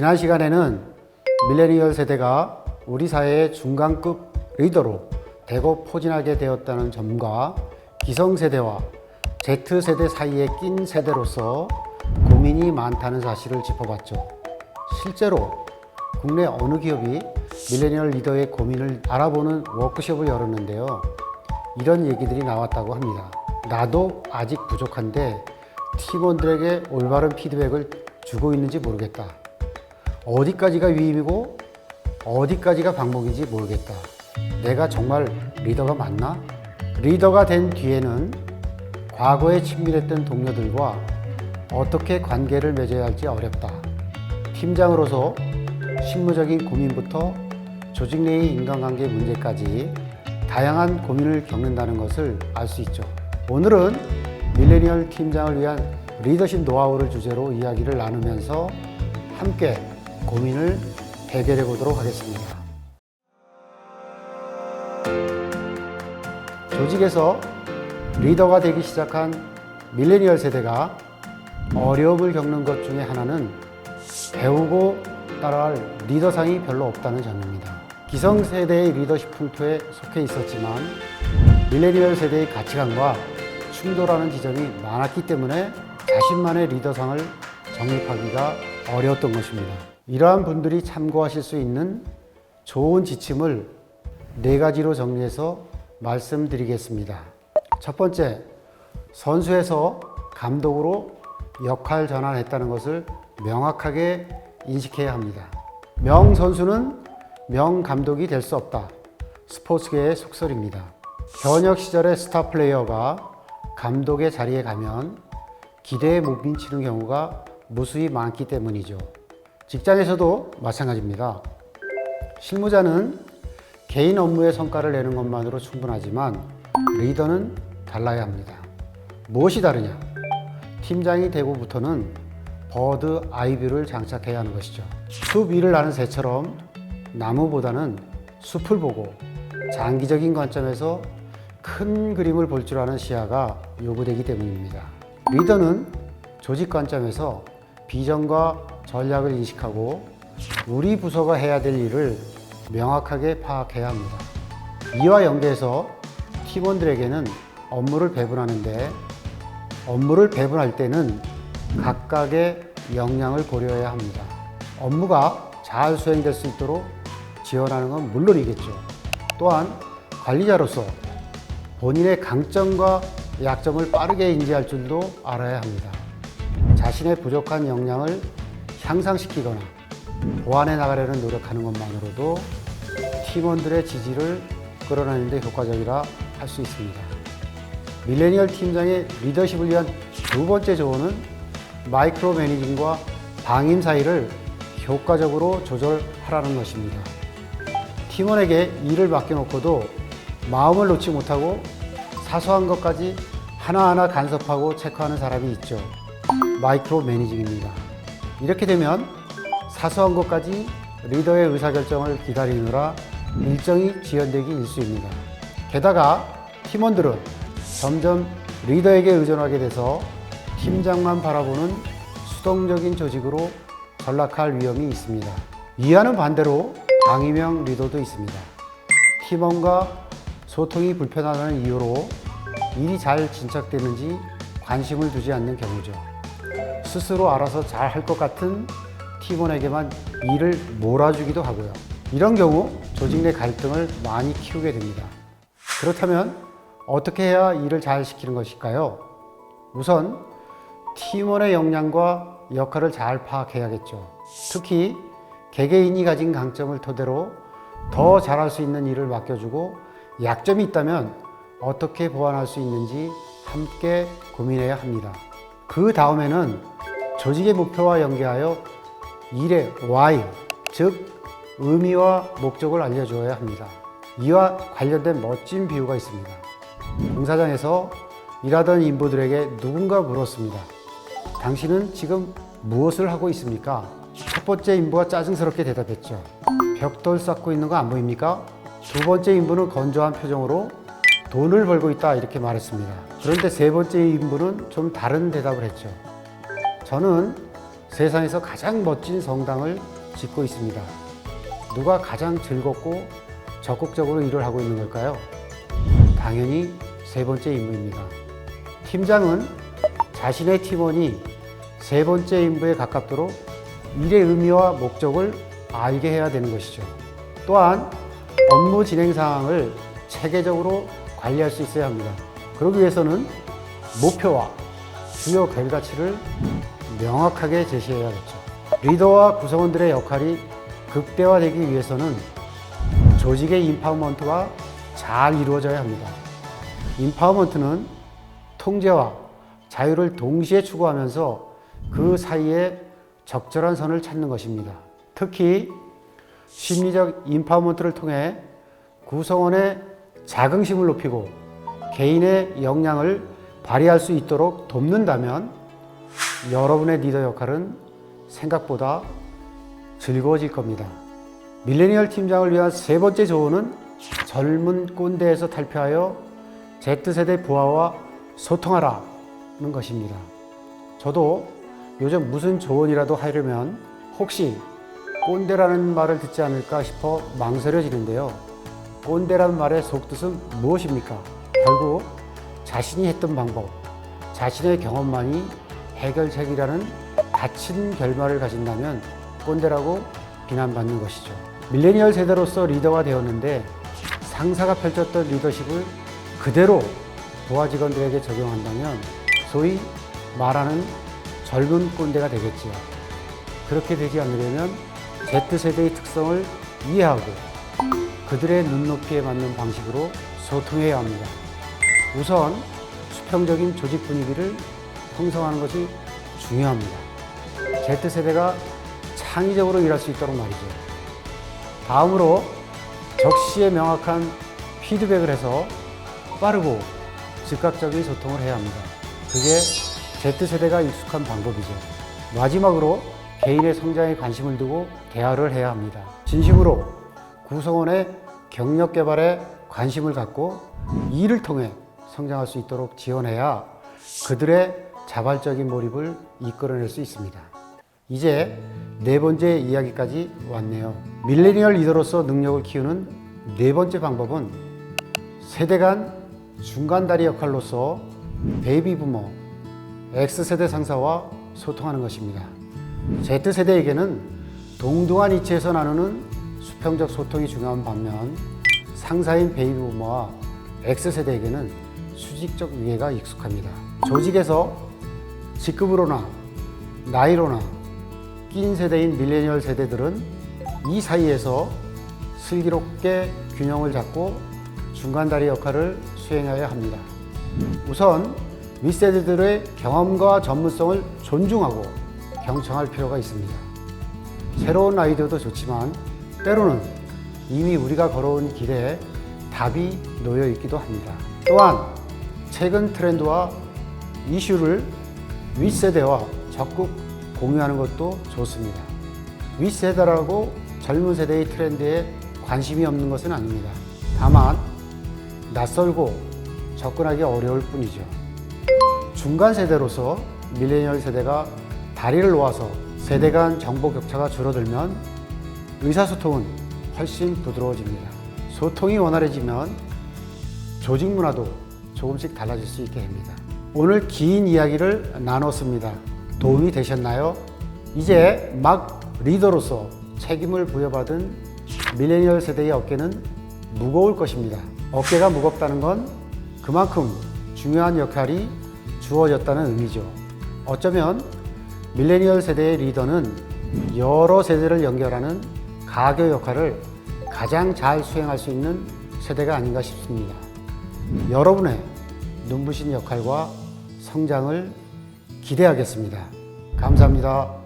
지난 시간에는 밀레니얼 세대가 우리 사회의 중간급 리더로 대거 포진하게 되었다는 점과 기성세대와 Z세대 사이에 낀 세대로서 고민이 많다는 사실을 짚어봤죠. 실제로 국내 어느 기업이 밀레니얼 리더의 고민을 알아보는 워크숍을 열었는데요. 이런 얘기들이 나왔다고 합니다. 나도 아직 부족한데 팀원들에게 올바른 피드백을 주고 있는지 모르겠다. 어디까지가 위임이고 어디까지가 방법인지 모르겠다. 내가 정말 리더가 맞나? 리더가 된 뒤에는 과거에 친밀했던 동료들과 어떻게 관계를 맺어야 할지 어렵다. 팀장으로서 실무적인 고민부터 조직 내의 인간관계 문제까지 다양한 고민을 겪는다는 것을 알 수 있죠. 오늘은 밀레니얼 팀장을 위한 리더십 노하우를 주제로 이야기를 나누면서 함께 고민을 해결해 보도록 하겠습니다. 조직에서 리더가 되기 시작한 밀레니얼 세대가 어려움을 겪는 것 중에 하나는 배우고 따라할 리더상이 별로 없다는 점입니다. 기성세대의 리더십 풍토에 속해 있었지만 밀레니얼 세대의 가치관과 충돌하는 지점이 많았기 때문에 자신만의 리더상을 정립하기가 어려웠던 것입니다. 이러한 분들이 참고하실 수 있는 좋은 지침을 네 가지로 정리해서 말씀드리겠습니다. 첫 번째, 선수에서 감독으로 역할 전환했다는 것을 명확하게 인식해야 합니다. 명 선수는 명 감독이 될 수 없다. 스포츠계의 속설입니다. 현역 시절의 스타 플레이어가 감독의 자리에 가면 기대에 못 미치는 경우가 무수히 많기 때문이죠. 직장에서도 마찬가지입니다. 실무자는 개인 업무의 성과를 내는 것만으로 충분하지만 리더는 달라야 합니다. 무엇이 다르냐? 팀장이 되고부터는 버드 아이뷰를 장착해야 하는 것이죠. 숲 위를 나는 새처럼 나무보다는 숲을 보고 장기적인 관점에서 큰 그림을 볼 줄 아는 시야가 요구되기 때문입니다. 리더는 조직 관점에서 비전과 전략을 인식하고 우리 부서가 해야 될 일을 명확하게 파악해야 합니다. 이와 연계해서 팀원들에게는 업무를 배분하는데 업무를 배분할 때는 각각의 역량을 고려해야 합니다. 업무가 잘 수행될 수 있도록 지원하는 건 물론이겠죠. 또한 관리자로서 본인의 강점과 약점을 빠르게 인지할 줄도 알아야 합니다. 자신의 부족한 역량을 향상시키거나 보완해 나가려는 노력하는 것만으로도 팀원들의 지지를 끌어내는 데 효과적이라 할 수 있습니다. 밀레니얼 팀장의 리더십을 위한 두 번째 조언은 마이크로 매니징과 방임 사이를 효과적으로 조절하라는 것입니다. 팀원에게 일을 맡겨놓고도 마음을 놓지 못하고 사소한 것까지 하나하나 간섭하고 체크하는 사람이 있죠. 마이크로 매니징입니다. 이렇게 되면 사소한 것까지 리더의 의사결정을 기다리느라 일정이 지연되기 일쑤입니다. 게다가 팀원들은 점점 리더에게 의존하게 돼서 팀장만 바라보는 수동적인 조직으로 전락할 위험이 있습니다. 이와는 반대로 방위명 리더도 있습니다. 팀원과 소통이 불편하다는 이유로 일이 잘 진척되는지 관심을 두지 않는 경우죠. 스스로 알아서 잘 할 것 같은 팀원에게만 일을 몰아주기도 하고요. 이런 경우 조직 내 갈등을 많이 키우게 됩니다. 그렇다면 어떻게 해야 일을 잘 시키는 것일까요? 우선 팀원의 역량과 역할을 잘 파악해야겠죠. 특히 개개인이 가진 강점을 토대로 더 잘할 수 있는 일을 맡겨주고 약점이 있다면 어떻게 보완할 수 있는지 함께 고민해야 합니다. 그 다음에는 조직의 목표와 연계하여 일의 why, 즉 의미와 목적을 알려주어야 합니다. 이와 관련된 멋진 비유가 있습니다. 공사장에서 일하던 인부들에게 누군가 물었습니다. 당신은 지금 무엇을 하고 있습니까? 첫 번째 인부가 짜증스럽게 대답했죠. 벽돌 쌓고 있는 거 안 보입니까? 두 번째 인부는 건조한 표정으로 돈을 벌고 있다 이렇게 말했습니다. 그런데 세 번째 인부는 좀 다른 대답을 했죠. 저는 세상에서 가장 멋진 성당을 짓고 있습니다. 누가 가장 즐겁고 적극적으로 일을 하고 있는 걸까요? 당연히 세 번째 임무입니다. 팀장은 자신의 팀원이 세 번째 임무에 가깝도록 일의 의미와 목적을 알게 해야 되는 것이죠. 또한 업무 진행 상황을 체계적으로 관리할 수 있어야 합니다. 그러기 위해서는 목표와 주요 결과치를 명확하게 제시해야겠죠. 리더와 구성원들의 역할이 극대화되기 위해서는 조직의 인파워먼트가 잘 이루어져야 합니다. 인파워먼트는 통제와 자유를 동시에 추구하면서 그 사이에 적절한 선을 찾는 것입니다. 특히 심리적 인파워먼트를 통해 구성원의 자긍심을 높이고 개인의 역량을 발휘할 수 있도록 돕는다면 여러분의 리더 역할은 생각보다 즐거워질 겁니다. 밀레니얼 팀장을 위한 세 번째 조언은 젊은 꼰대에서 탈피하여 Z세대 부하와 소통하라는 것입니다. 저도 요즘 무슨 조언이라도 하려면 혹시 꼰대라는 말을 듣지 않을까 싶어 망설여지는데요. 꼰대라는 말의 속뜻은 무엇입니까? 결국 자신이 했던 방법, 자신의 경험만이 해결책이라는 닫힌 결말을 가진다면 꼰대라고 비난받는 것이죠. 밀레니얼 세대로서 리더가 되었는데 상사가 펼쳤던 리더십을 그대로 부하 직원들에게 적용한다면 소위 말하는 젊은 꼰대가 되겠지요. 그렇게 되지 않으려면 Z세대의 특성을 이해하고 그들의 눈높이에 맞는 방식으로 소통해야 합니다. 우선 수평적인 조직 분위기를 형성하는 것이 중요합니다. Z세대가 창의적으로 일할 수 있도록 말이죠. 다음으로 적시에 명확한 피드백을 해서 빠르고 즉각적인 소통을 해야 합니다. 그게 Z세대가 익숙한 방법이죠. 마지막으로 개인의 성장에 관심을 두고 대화를 해야 합니다. 진심으로 구성원의 경력 개발에 관심을 갖고 이를 통해 성장할 수 있도록 지원해야 그들의 자발적인 몰입을 이끌어낼 수 있습니다. 이제 네 번째 이야기까지 왔네요. 밀레니얼 리더로서 능력을 키우는 네 번째 방법은 세대 간 중간 다리 역할로서 베이비 부모, X세대 상사와 소통하는 것입니다. Z세대에게는 동등한 위치에서 나누는 수평적 소통이 중요한 반면 상사인 베이비 부모와 X세대에게는 수직적 위계가 익숙합니다. 조직에서 직급으로나 나이로나 낀 세대인 밀레니얼 세대들은 이 사이에서 슬기롭게 균형을 잡고 중간다리 역할을 수행해야 합니다. 우선 윗세대들의 경험과 전문성을 존중하고 경청할 필요가 있습니다. 새로운 아이디어도 좋지만 때로는 이미 우리가 걸어온 길에 답이 놓여 있기도 합니다. 또한 최근 트렌드와 이슈를 윗세대와 적극 공유하는 것도 좋습니다. 윗세대라고 젊은 세대의 트렌드에 관심이 없는 것은 아닙니다. 다만 낯설고 접근하기 어려울 뿐이죠. 중간 세대로서 밀레니얼 세대가 다리를 놓아서 세대 간 정보 격차가 줄어들면 의사소통은 훨씬 부드러워집니다. 소통이 원활해지면 조직 문화도 조금씩 달라질 수 있게 됩니다. 오늘 긴 이야기를 나눴습니다. 도움이 되셨나요? 이제 막 리더로서 책임을 부여받은 밀레니얼 세대의 어깨는 무거울 것입니다. 어깨가 무겁다는 건 그만큼 중요한 역할이 주어졌다는 의미죠. 어쩌면 밀레니얼 세대의 리더는 여러 세대를 연결하는 가교 역할을 가장 잘 수행할 수 있는 세대가 아닌가 싶습니다. 여러분의 눈부신 역할과 성장을 기대하겠습니다. 감사합니다.